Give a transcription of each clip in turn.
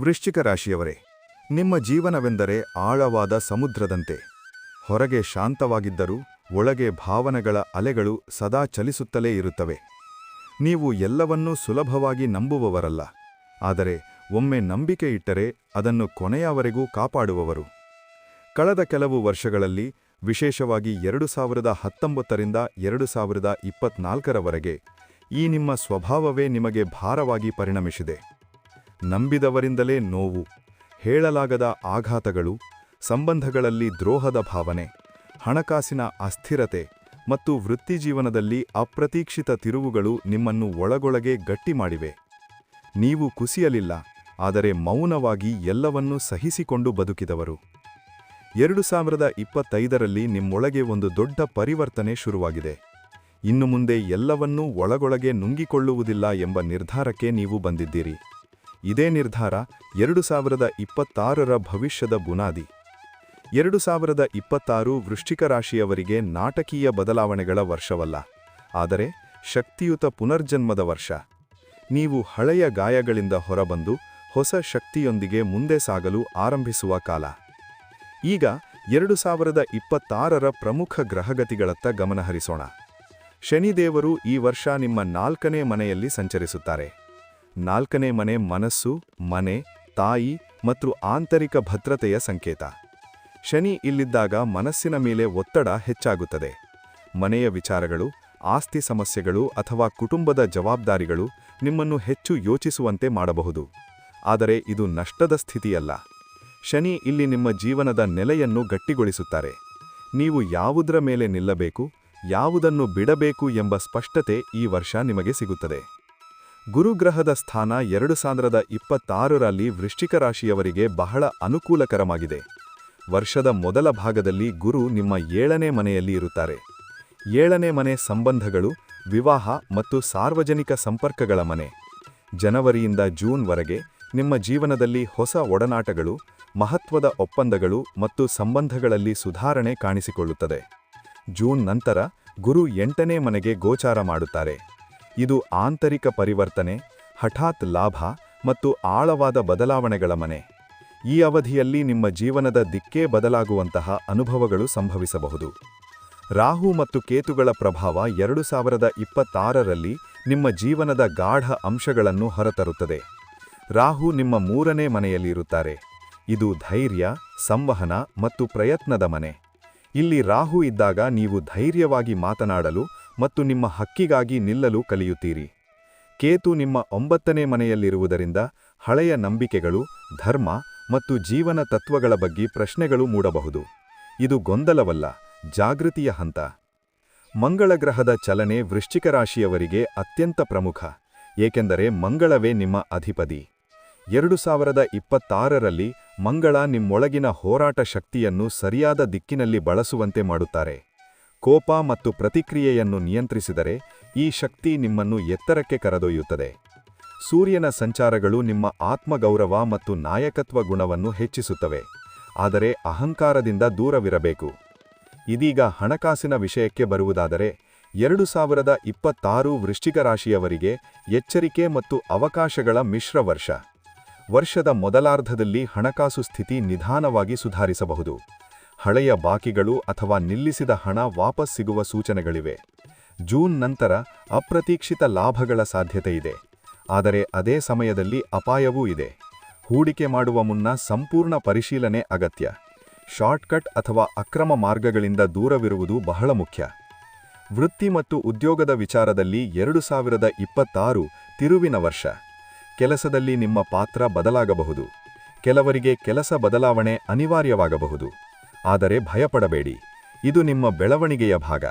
ವೃಶ್ಚಿಕ ರಾಶಿಯವರೇ, ನಿಮ್ಮ ಜೀವನವೆಂದರೆ ಆಳವಾದ ಸಮುದ್ರದಂತೆ. ಹೊರಗೆ ಶಾಂತವಾಗಿದ್ದರೂ ಒಳಗೆ ಭಾವನೆಗಳ ಅಲೆಗಳು ಸದಾ ಚಲಿಸುತ್ತಲೇ ಇರುತ್ತವೆ. ನೀವು ಎಲ್ಲವನ್ನೂ ಸುಲಭವಾಗಿ ನಂಬುವವರಲ್ಲ, ಆದರೆ ಒಮ್ಮೆ ನಂಬಿಕೆ ಇಟ್ಟರೆ ಅದನ್ನು ಕೊನೆಯವರೆಗೂ ಕಾಪಾಡುವವರು. ಕಳೆದ ಕೆಲವು ವರ್ಷಗಳಲ್ಲಿ, ವಿಶೇಷವಾಗಿ ಎರಡು ಸಾವಿರದ ಹತ್ತೊಂಬತ್ತರಿಂದ ಎರಡು ಸಾವಿರದ ಇಪ್ಪತ್ನಾಲ್ಕರವರೆಗೆ, ಈ ನಿಮ್ಮ ಸ್ವಭಾವವೇ ನಿಮಗೆ ಭಾರವಾಗಿ ಪರಿಣಮಿಸಿದೆ. ನಂಬಿದವರಿಂದಲೇ ನೋವು, ಹೇಳಲಾಗದ ಆಘಾತಗಳು, ಸಂಬಂಧಗಳಲ್ಲಿ ದ್ರೋಹದ ಭಾವನೆ, ಹಣಕಾಸಿನ ಅಸ್ಥಿರತೆ ಮತ್ತು ವೃತ್ತಿಜೀವನದಲ್ಲಿ ಅಪ್ರತೀಕ್ಷಿತ ತಿರುವುಗಳು ನಿಮ್ಮನ್ನು ಒಳಗೊಳಗೆ ಗಟ್ಟಿ ಮಾಡಿವೆ. ನೀವು ಕುಸಿಯಲಿಲ್ಲ, ಆದರೆ ಮೌನವಾಗಿ ಎಲ್ಲವನ್ನೂ ಸಹಿಸಿಕೊಂಡು ಬದುಕಿದವರು. ಎರಡು ಸಾವಿರದ ಇಪ್ಪತ್ತೈದರಲ್ಲಿ ನಿಮ್ಮೊಳಗೆ ಒಂದು ದೊಡ್ಡ ಪರಿವರ್ತನೆ ಶುರುವಾಗಿದೆ. ಇನ್ನು ಮುಂದೆ ಎಲ್ಲವನ್ನೂ ಒಳಗೊಳಗೆ ನುಂಗಿಕೊಳ್ಳುವುದಿಲ್ಲ ಎಂಬ ನಿರ್ಧಾರಕ್ಕೆ ನೀವು ಬಂದಿದ್ದೀರಿ. ಇದೇ ನಿರ್ಧಾರ ಎರಡು ಸಾವಿರದ ಇಪ್ಪತ್ತಾರರ ಭವಿಷ್ಯದ ಬುನಾದಿ. ಎರಡು ಸಾವಿರದ ಇಪ್ಪತ್ತಾರು ವೃಶ್ಚಿಕ ರಾಶಿಯವರಿಗೆ ನಾಟಕೀಯ ಬದಲಾವಣೆಗಳ ವರ್ಷವಲ್ಲ, ಆದರೆ ಶಕ್ತಿಯುತ ಪುನರ್ಜನ್ಮದ ವರ್ಷ. ನೀವು ಹಳೆಯ ಗಾಯಗಳಿಂದ ಹೊರಬಂದು ಹೊಸ ಶಕ್ತಿಯೊಂದಿಗೆ ಮುಂದೆ ಸಾಗಲು ಆರಂಭಿಸುವ ಕಾಲ. ಈಗ ಎರಡು ಸಾವಿರದ ಇಪ್ಪತ್ತಾರರ ಪ್ರಮುಖ ಗ್ರಹಗತಿಗಳತ್ತ ಗಮನಹರಿಸೋಣ. ಶನಿದೇವರು ಈ ವರ್ಷ ನಿಮ್ಮ ನಾಲ್ಕನೇ ಮನೆಯಲ್ಲಿ ಸಂಚರಿಸುತ್ತಾರೆ. ನಾಲ್ಕನೇ ಮನೆ ಮನಸ್ಸು, ಮನೆ, ತಾಯಿ ಮತ್ತು ಆಂತರಿಕ ಭದ್ರತೆಯ ಸಂಕೇತ. ಶನಿ ಇಲ್ಲಿದ್ದಾಗ ಮನಸ್ಸಿನ ಮೇಲೆ ಒತ್ತಡ ಹೆಚ್ಚಾಗುತ್ತದೆ. ಮನೆಯ ವಿಚಾರಗಳು, ಆಸ್ತಿ ಸಮಸ್ಯೆಗಳು ಅಥವಾ ಕುಟುಂಬದ ಜವಾಬ್ದಾರಿಗಳು ನಿಮ್ಮನ್ನು ಹೆಚ್ಚು ಯೋಚಿಸುವಂತೆ ಮಾಡಬಹುದು. ಆದರೆ ಇದು ನಷ್ಟದ ಸ್ಥಿತಿಯಲ್ಲ. ಶನಿ ಇಲ್ಲಿ ನಿಮ್ಮ ಜೀವನದ ನೆಲೆಯನ್ನು ಗಟ್ಟಿಗೊಳಿಸುತ್ತಾರೆ. ನೀವು ಯಾವುದರ ಮೇಲೆ ನಿಲ್ಲಬೇಕು, ಯಾವುದನ್ನು ಬಿಡಬೇಕು ಎಂಬ ಸ್ಪಷ್ಟತೆ ಈ ವರ್ಷ ನಿಮಗೆ ಸಿಗುತ್ತದೆ. ಗುರುಗ್ರಹದ ಸ್ಥಾನ ಎರಡು ಸಾವಿರದ ಇಪ್ಪತ್ತಾರರಲ್ಲಿ ವೃಶ್ಚಿಕ ರಾಶಿಯವರಿಗೆ ಬಹಳ ಅನುಕೂಲಕರವಾಗಿದೆ. ವರ್ಷದ ಮೊದಲ ಭಾಗದಲ್ಲಿ ಗುರು ನಿಮ್ಮ ಏಳನೇ ಮನೆಯಲ್ಲಿ ಇರುತ್ತಾರೆ. ಏಳನೇ ಮನೆ ಸಂಬಂಧಗಳು, ವಿವಾಹ ಮತ್ತು ಸಾರ್ವಜನಿಕ ಸಂಪರ್ಕಗಳ ಮನೆ. ಜನವರಿಯಿಂದ ಜೂನ್ವರೆಗೆ ನಿಮ್ಮ ಜೀವನದಲ್ಲಿ ಹೊಸ ಒಡನಾಟಗಳು, ಮಹತ್ವದ ಒಪ್ಪಂದಗಳು ಮತ್ತು ಸಂಬಂಧಗಳಲ್ಲಿ ಸುಧಾರಣೆ ಕಾಣಿಸಿಕೊಳ್ಳುತ್ತದೆ. ಜೂನ್ ನಂತರ ಗುರು ಎಂಟನೇ ಮನೆಗೆ ಗೋಚಾರ ಮಾಡುತ್ತಾರೆ. ಇದು ಆಂತರಿಕ ಪರಿವರ್ತನೆ, ಹಠಾತ್ ಲಾಭ ಮತ್ತು ಆಳವಾದ ಬದಲಾವಣೆಗಳ ಮನೆ. ಈ ಅವಧಿಯಲ್ಲಿ ನಿಮ್ಮ ಜೀವನದ ದಿಕ್ಕೇ ಬದಲಾಗುವಂತಹ ಅನುಭವಗಳು ಸಂಭವಿಸಬಹುದು. ರಾಹು ಮತ್ತು ಕೇತುಗಳ ಪ್ರಭಾವ ಎರಡು ಸಾವಿರದ ಇಪ್ಪತ್ತಾರರಲ್ಲಿ ನಿಮ್ಮ ಜೀವನದ ಗಾಢ ಅಂಶಗಳನ್ನು ಹೊರತರುತ್ತದೆ. ರಾಹು ನಿಮ್ಮ ಮೂರನೇ ಮನೆಯಲ್ಲಿರುತ್ತಾರೆ. ಇದು ಧೈರ್ಯ, ಸಂವಹನ ಮತ್ತು ಪ್ರಯತ್ನದ ಮನೆ. ಇಲ್ಲಿ ರಾಹು ಇದ್ದಾಗ ನೀವು ಧೈರ್ಯವಾಗಿ ಮಾತನಾಡಲು ಮತ್ತು ನಿಮ್ಮ ಹಕ್ಕಿಗಾಗಿ ನಿಲ್ಲಲು ಕಲಿಯುತ್ತೀರಿ. ಕೇತು ನಿಮ್ಮ ಒಂಬತ್ತನೇ ಮನೆಯಲ್ಲಿರುವುದರಿಂದ ಹಳೆಯ ನಂಬಿಕೆಗಳು, ಧರ್ಮ ಮತ್ತು ಜೀವನ ತತ್ವಗಳ ಬಗ್ಗೆ ಪ್ರಶ್ನೆಗಳು ಮೂಡಬಹುದು. ಇದು ಗೊಂದಲವಲ್ಲ, ಜಾಗೃತಿಯ ಹಂತ. ಮಂಗಳ ಗ್ರಹದ ಚಲನೆ ವೃಶ್ಚಿಕ ರಾಶಿಯವರಿಗೆ ಅತ್ಯಂತ ಪ್ರಮುಖ, ಏಕೆಂದರೆ ಮಂಗಳವೇ ನಿಮ್ಮ ಅಧಿಪತಿ. ಎರಡು ಸಾವಿರದ ಇಪ್ಪತ್ತಾರರಲ್ಲಿ ಮಂಗಳ ನಿಮ್ಮೊಳಗಿನ ಹೋರಾಟ ಶಕ್ತಿಯನ್ನು ಸರಿಯಾದ ದಿಕ್ಕಿನಲ್ಲಿ ಬಳಸುವಂತೆ ಮಾಡುತ್ತಾರೆ. ಕೋಪ ಮತ್ತು ಪ್ರತಿಕ್ರಿಯೆಯನ್ನು ನಿಯಂತ್ರಿಸಿದರೆ ಈ ಶಕ್ತಿ ನಿಮ್ಮನ್ನು ಎತ್ತರಕ್ಕೆ ಕರೆದೊಯ್ಯುತ್ತದೆ. ಸೂರ್ಯನ ಸಂಚಾರಗಳು ನಿಮ್ಮ ಆತ್ಮಗೌರವ ಮತ್ತು ನಾಯಕತ್ವ ಗುಣವನ್ನು ಹೆಚ್ಚಿಸುತ್ತವೆ. ಆದರೆ ಅಹಂಕಾರದಿಂದ ದೂರವಿರಬೇಕು. ಇದೀಗ ಹಣಕಾಸಿನ ವಿಷಯಕ್ಕೆ ಬರುವುದಾದರೆ, ಎರಡು ಸಾವಿರದ ಇಪ್ಪತ್ತಾರು ವೃಶ್ಚಿಕ ರಾಶಿಯವರಿಗೆ ಎಚ್ಚರಿಕೆ ಮತ್ತು ಅವಕಾಶಗಳ ಮಿಶ್ರ ವರ್ಷ. ವರ್ಷದ ಮೊದಲಾರ್ಧದಲ್ಲಿ ಹಣಕಾಸು ಸ್ಥಿತಿ ನಿಧಾನವಾಗಿ ಸುಧಾರಿಸಬಹುದು. ಹಳೆಯ ಬಾಕಿಗಳು ಅಥವಾ ನಿಲ್ಲಿಸಿದ ಹಣ ವಾಪಸ್ ಸಿಗುವ ಸೂಚನೆಗಳಿವೆ. ಜೂನ್ ನಂತರ ಅಪ್ರತೀಕ್ಷಿತ ಲಾಭಗಳ ಸಾಧ್ಯತೆ ಇದೆ. ಆದರೆ ಅದೇ ಸಮಯದಲ್ಲಿ ಅಪಾಯವೂ ಇದೆ. ಹೂಡಿಕೆ ಮಾಡುವ ಮುನ್ನ ಸಂಪೂರ್ಣ ಪರಿಶೀಲನೆ ಅಗತ್ಯ. ಶಾರ್ಟ್ಕಟ್ ಅಥವಾ ಅಕ್ರಮ ಮಾರ್ಗಗಳಿಂದ ದೂರವಿರುವುದು ಬಹಳ ಮುಖ್ಯ. ವೃತ್ತಿ ಮತ್ತು ಉದ್ಯೋಗದ ವಿಚಾರದಲ್ಲಿ ಎರಡು ಸಾವಿರದ ಇಪ್ಪತ್ತಾರು ತಿರುವಿನ ವರ್ಷ. ಕೆಲಸದಲ್ಲಿ ನಿಮ್ಮ ಪಾತ್ರ ಬದಲಾಗಬಹುದು. ಕೆಲವರಿಗೆ ಕೆಲಸ ಬದಲಾವಣೆ ಅನಿವಾರ್ಯವಾಗಬಹುದು. ಆದರೆ ಭಯಪಡಬೇಡಿ. ಇದು ನಿಮ್ಮ ಬೆಳವಣಿಗೆಯ ಭಾಗ.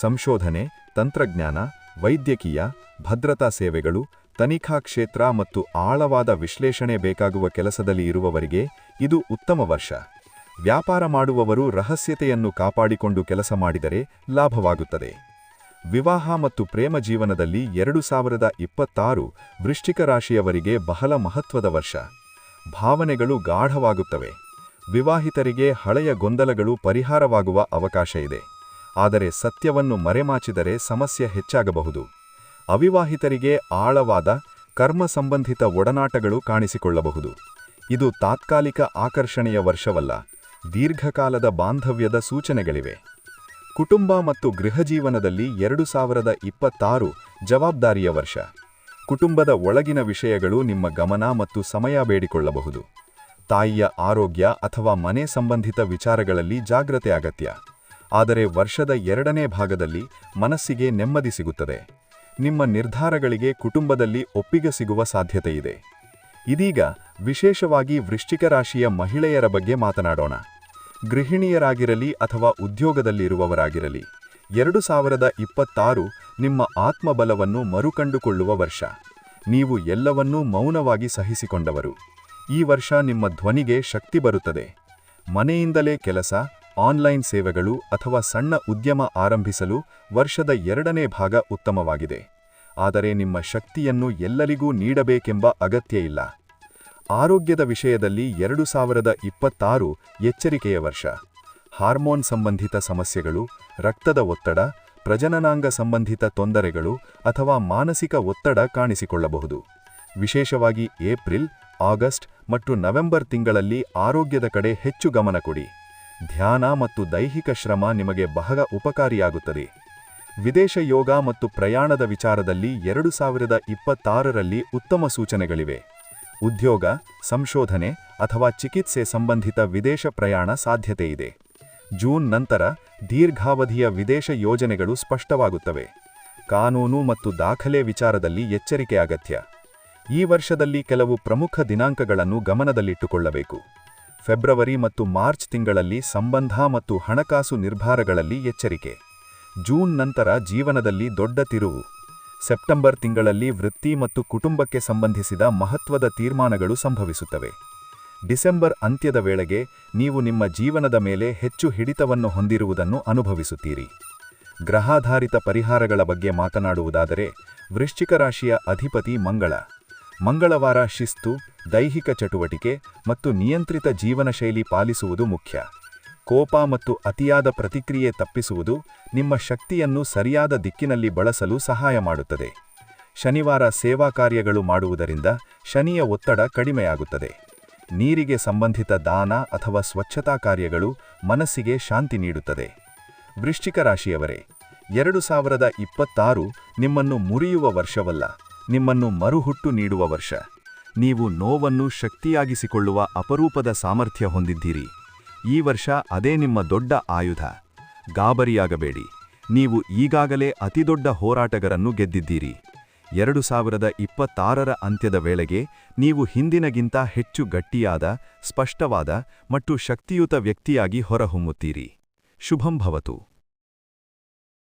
ಸಂಶೋಧನೆ, ತಂತ್ರಜ್ಞಾನ, ವೈದ್ಯಕೀಯ, ಭದ್ರತಾ ಸೇವೆಗಳು, ತನಿಖಾ ಕ್ಷೇತ್ರ ಮತ್ತು ಆಳವಾದ ವಿಶ್ಲೇಷಣೆ ಬೇಕಾಗುವ ಕೆಲಸದಲ್ಲಿ ಇರುವವರಿಗೆ ಇದು ಉತ್ತಮ ವರ್ಷ. ವ್ಯಾಪಾರ ಮಾಡುವವರು ರಹಸ್ಯತೆಯನ್ನು ಕಾಪಾಡಿಕೊಂಡು ಕೆಲಸ ಮಾಡಿದರೆ ಲಾಭವಾಗುತ್ತದೆ. ವಿವಾಹ ಮತ್ತು ಪ್ರೇಮ ಜೀವನದಲ್ಲಿ ಎರಡು ಸಾವಿರದ ಇಪ್ಪತ್ತಾರು ವೃಶ್ಚಿಕ ರಾಶಿಯವರಿಗೆ ಬಹಳ ಮಹತ್ವದ ವರ್ಷ. ಭಾವನೆಗಳು ಗಾಢವಾಗುತ್ತವೆ. ವಿವಾಹಿತರಿಗೆ ಹಳೆಯ ಗೊಂದಲಗಳು ಪರಿಹಾರವಾಗುವ ಅವಕಾಶ ಇದೆ. ಆದರೆ ಸತ್ಯವನ್ನು ಮರೆಮಾಚಿದರೆ ಸಮಸ್ಯೆ ಹೆಚ್ಚಾಗಬಹುದು. ಅವಿವಾಹಿತರಿಗೆ ಆಳವಾದ ಕರ್ಮ ಸಂಬಂಧಿತ ಒಡನಾಟಗಳು ಕಾಣಿಸಿಕೊಳ್ಳಬಹುದು. ಇದು ತಾತ್ಕಾಲಿಕ ಆಕರ್ಷಣೆಯ ವರ್ಷವಲ್ಲ, ದೀರ್ಘಕಾಲದ ಬಾಂಧವ್ಯದ ಸೂಚನೆಗಳಿವೆ. ಕುಟುಂಬ ಮತ್ತು ಗೃಹಜೀವನದಲ್ಲಿ ಎರಡು ಸಾವಿರದ ಇಪ್ಪತ್ತಾರು ಜವಾಬ್ದಾರಿಯ ವರ್ಷ. ಕುಟುಂಬದ ಒಳಗಿನ ವಿಷಯಗಳು ನಿಮ್ಮ ಗಮನ ಮತ್ತು ಸಮಯ ಬೇಡಿಕೊಳ್ಳಬಹುದು. ತಾಯಿಯ ಆರೋಗ್ಯ ಅಥವಾ ಮನೆ ಸಂಬಂಧಿತ ವಿಚಾರಗಳಲ್ಲಿ ಜಾಗ್ರತೆ ಅಗತ್ಯ. ಆದರೆ ವರ್ಷದ ಎರಡನೇ ಭಾಗದಲ್ಲಿ ಮನಸ್ಸಿಗೆ ನೆಮ್ಮದಿ ಸಿಗುತ್ತದೆ. ನಿಮ್ಮ ನಿರ್ಧಾರಗಳಿಗೆ ಕುಟುಂಬದಲ್ಲಿ ಒಪ್ಪಿಗೆ ಸಿಗುವ ಸಾಧ್ಯತೆಯಿದೆ. ಇದೀಗ ವಿಶೇಷವಾಗಿ ವೃಶ್ಚಿಕ ರಾಶಿಯ ಮಹಿಳೆಯರ ಬಗ್ಗೆ ಮಾತನಾಡೋಣ. ಗೃಹಿಣಿಯರಾಗಿರಲಿ ಅಥವಾ ಉದ್ಯೋಗದಲ್ಲಿರುವವರಾಗಿರಲಿ, ಎರಡು ಸಾವಿರದ ಇಪ್ಪತ್ತಾರು ನಿಮ್ಮ ಆತ್ಮಬಲವನ್ನು ಮರುಕಂಡುಕೊಳ್ಳುವ ವರ್ಷ. ನೀವು ಎಲ್ಲವನ್ನೂ ಮೌನವಾಗಿ ಸಹಿಸಿಕೊಂಡವರು. ಈ ವರ್ಷ ನಿಮ್ಮ ಧ್ವನಿಗೆ ಶಕ್ತಿ ಬರುತ್ತದೆ. ಮನೆಯಿಂದಲೇ ಕೆಲಸ, ಆನ್ಲೈನ್ ಸೇವೆಗಳು ಅಥವಾ ಸಣ್ಣ ಉದ್ಯಮ ಆರಂಭಿಸಲು ವರ್ಷದ ಎರಡನೇ ಭಾಗ ಉತ್ತಮವಾಗಿದೆ. ಆದರೆ ನಿಮ್ಮ ಶಕ್ತಿಯನ್ನು ಎಲ್ಲರಿಗೂ ನೀಡಬೇಕೆಂಬ ಅಗತ್ಯ ಇಲ್ಲ. ಆರೋಗ್ಯದ ವಿಷಯದಲ್ಲಿ ಎರಡು ಸಾವಿರದ ಇಪ್ಪತ್ತಾರು ಎಚ್ಚರಿಕೆಯ ವರ್ಷ. ಹಾರ್ಮೋನ್ ಸಂಬಂಧಿತ ಸಮಸ್ಯೆಗಳು, ರಕ್ತದ ಒತ್ತಡ, ಪ್ರಜನನಾಂಗ ಸಂಬಂಧಿತ ತೊಂದರೆಗಳು ಅಥವಾ ಮಾನಸಿಕ ಒತ್ತಡ ಕಾಣಿಸಿಕೊಳ್ಳಬಹುದು. ವಿಶೇಷವಾಗಿ ಏಪ್ರಿಲ್ ಆಗಸ್ಟ್ ಮತ್ತು ನವೆಂಬರ್ ತಿಂಗಳಲ್ಲಿ ಆರೋಗ್ಯದ ಕಡೆ ಹೆಚ್ಚು ಗಮನ ಕೊಡಿ. ಧ್ಯಾನ ಮತ್ತು ದೈಹಿಕ ಶ್ರಮ ನಿಮಗೆ ಬಹಳ ಉಪಕಾರಿಯಾಗುತ್ತದೆ. ವಿದೇಶ ಯೋಗ ಮತ್ತು ಪ್ರಯಾಣದ ವಿಚಾರದಲ್ಲಿ ಎರಡು ಸಾವಿರದ ಇಪ್ಪತ್ತಾರರಲ್ಲಿ ಉತ್ತಮ ಸೂಚನೆಗಳಿವೆ. ಉದ್ಯೋಗ, ಸಂಶೋಧನೆ ಅಥವಾ ಚಿಕಿತ್ಸೆ ಸಂಬಂಧಿತ ವಿದೇಶ ಪ್ರಯಾಣ ಸಾಧ್ಯತೆಯಿದೆ. ಜೂನ್ ನಂತರ ದೀರ್ಘಾವಧಿಯ ವಿದೇಶ ಯೋಜನೆಗಳು ಸ್ಪಷ್ಟವಾಗುತ್ತವೆ. ಕಾನೂನು ಮತ್ತು ದಾಖಲೆ ವಿಚಾರದಲ್ಲಿ ಎಚ್ಚರಿಕೆ ಅಗತ್ಯ. ಈ ವರ್ಷದಲ್ಲಿ ಕೆಲವು ಪ್ರಮುಖ ದಿನಾಂಕಗಳನ್ನು ಗಮನದಲ್ಲಿಟ್ಟುಕೊಳ್ಳಬೇಕು. ಫೆಬ್ರವರಿ ಮತ್ತು ಮಾರ್ಚ್ ತಿಂಗಳಲ್ಲಿ ಸಂಬಂಧ ಮತ್ತು ಹಣಕಾಸು ನಿರ್ಧಾರಗಳಲ್ಲಿ ಎಚ್ಚರಿಕೆ. ಜೂನ್ ನಂತರ ಜೀವನದಲ್ಲಿ ದೊಡ್ಡ ತಿರುವು. ಸೆಪ್ಟೆಂಬರ್ ತಿಂಗಳಲ್ಲಿ ವೃತ್ತಿ ಮತ್ತು ಕುಟುಂಬಕ್ಕೆ ಸಂಬಂಧಿಸಿದ ಮಹತ್ವದ ತೀರ್ಮಾನಗಳು ಸಂಭವಿಸುತ್ತವೆ. ಡಿಸೆಂಬರ್ ಅಂತ್ಯದ ವೇಳೆಗೆ ನೀವು ನಿಮ್ಮ ಜೀವನದ ಮೇಲೆ ಹೆಚ್ಚು ಹಿಡಿತವನ್ನು ಹೊಂದಿರುವುದನ್ನು ಅನುಭವಿಸುತ್ತೀರಿ. ಗ್ರಹಾಧಾರಿತ ಪರಿಹಾರಗಳ ಬಗ್ಗೆ ಮಾತನಾಡುವುದಾದರೆ, ವೃಶ್ಚಿಕ ರಾಶಿಯ ಅಧಿಪತಿ ಮಂಗಳ. ಮಂಗಳವಾರ ಶಿಸ್ತು, ದೈಹಿಕ ಚಟುವಟಿಕೆ ಮತ್ತು ನಿಯಂತ್ರಿತ ಜೀವನಶೈಲಿ ಪಾಲಿಸುವುದು ಮುಖ್ಯ. ಕೋಪ ಮತ್ತು ಅತಿಯಾದ ಪ್ರತಿಕ್ರಿಯೆ ತಪ್ಪಿಸುವುದು ನಿಮ್ಮ ಶಕ್ತಿಯನ್ನು ಸರಿಯಾದ ದಿಕ್ಕಿನಲ್ಲಿ ಬಳಸಲು ಸಹಾಯ ಮಾಡುತ್ತದೆ. ಶನಿವಾರ ಸೇವಾ ಕಾರ್ಯಗಳು ಮಾಡುವುದರಿಂದ ಶನಿಯ ಒತ್ತಡ ಕಡಿಮೆಯಾಗುತ್ತದೆ. ನೀರಿಗೆ ಸಂಬಂಧಿತ ದಾನ ಅಥವಾ ಸ್ವಚ್ಛತಾ ಕಾರ್ಯಗಳು ಮನಸ್ಸಿಗೆ ಶಾಂತಿ ನೀಡುತ್ತದೆ. ವೃಶ್ಚಿಕ ರಾಶಿಯವರೇ, ಎರಡು ಸಾವಿರದ ಇಪ್ಪತ್ತಾರು ನಿಮ್ಮನ್ನು ಮುರಿಯುವ ವರ್ಷವಲ್ಲ. ನಿಮ್ಮನ್ನು ಮರುಹುಟ್ಟು ನೀಡುವ ವರ್ಷ. ನೀವು ನೋವನ್ನು ಶಕ್ತಿಯಾಗಿಸಿಕೊಳ್ಳುವ ಅಪರೂಪದ ಸಾಮರ್ಥ್ಯ ಹೊಂದಿದ್ದೀರಿ. ಈ ವರ್ಷ ಅದೇ ನಿಮ್ಮ ದೊಡ್ಡ ಆಯುಧ. ಗಾಬರಿಯಾಗಬೇಡಿ. ನೀವು ಈಗಾಗಲೇ ಅತಿದೊಡ್ಡ ಹೋರಾಟಗರನ್ನು ಗೆದ್ದಿದ್ದೀರಿ. ಎರಡು ಸಾವಿರದ ಇಪ್ಪತ್ತಾರರ ಅಂತ್ಯದ ವೇಳೆಗೆ ನೀವು ಹಿಂದಿನಗಿಂತ ಹೆಚ್ಚು ಗಟ್ಟಿಯಾದ, ಸ್ಪಷ್ಟವಾದ ಮತ್ತು ಶಕ್ತಿಯುತ ವ್ಯಕ್ತಿಯಾಗಿ ಹೊರಹೊಮ್ಮುತ್ತೀರಿ. ಶುಭಂ ಭವತು.